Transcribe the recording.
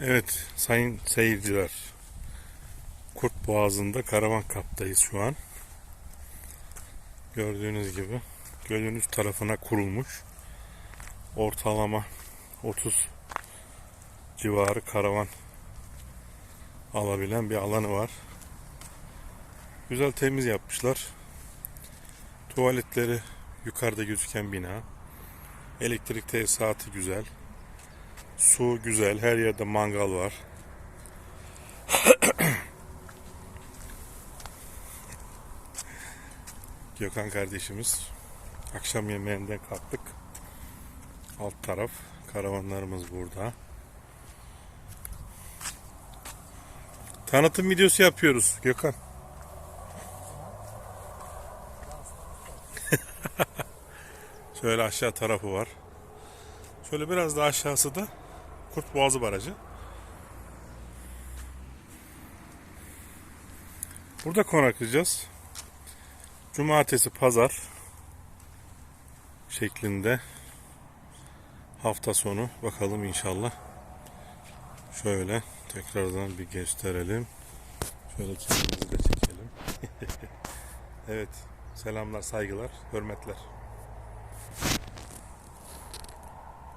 Evet sayın seyirciler. Kurt Boğazı'nda karavan kaptayız şu an. Gördüğünüz gibi gölün üst tarafına kurulmuş. Ortalama 30 civarı karavan alabilen bir alanı var. Güzel temiz yapmışlar. Tuvaletleri yukarıda gözüken bina. Elektrik tesisatı güzel. Su güzel. Her yerde mangal var. Gökhan kardeşimiz akşam yemeğinden kalktık. Alt taraf karavanlarımız burada. Tanıtım videosu yapıyoruz Gökhan. Şöyle aşağı tarafı var. Şöyle biraz daha aşağısı da Kurt Boğazı Barajı. Burada konaklayacağız. Cumartesi, pazar şeklinde hafta sonu bakalım inşallah. Şöyle tekrardan bir gösterelim. Şöyle kendimizi de çekelim. evet. Selamlar, saygılar, hürmetler.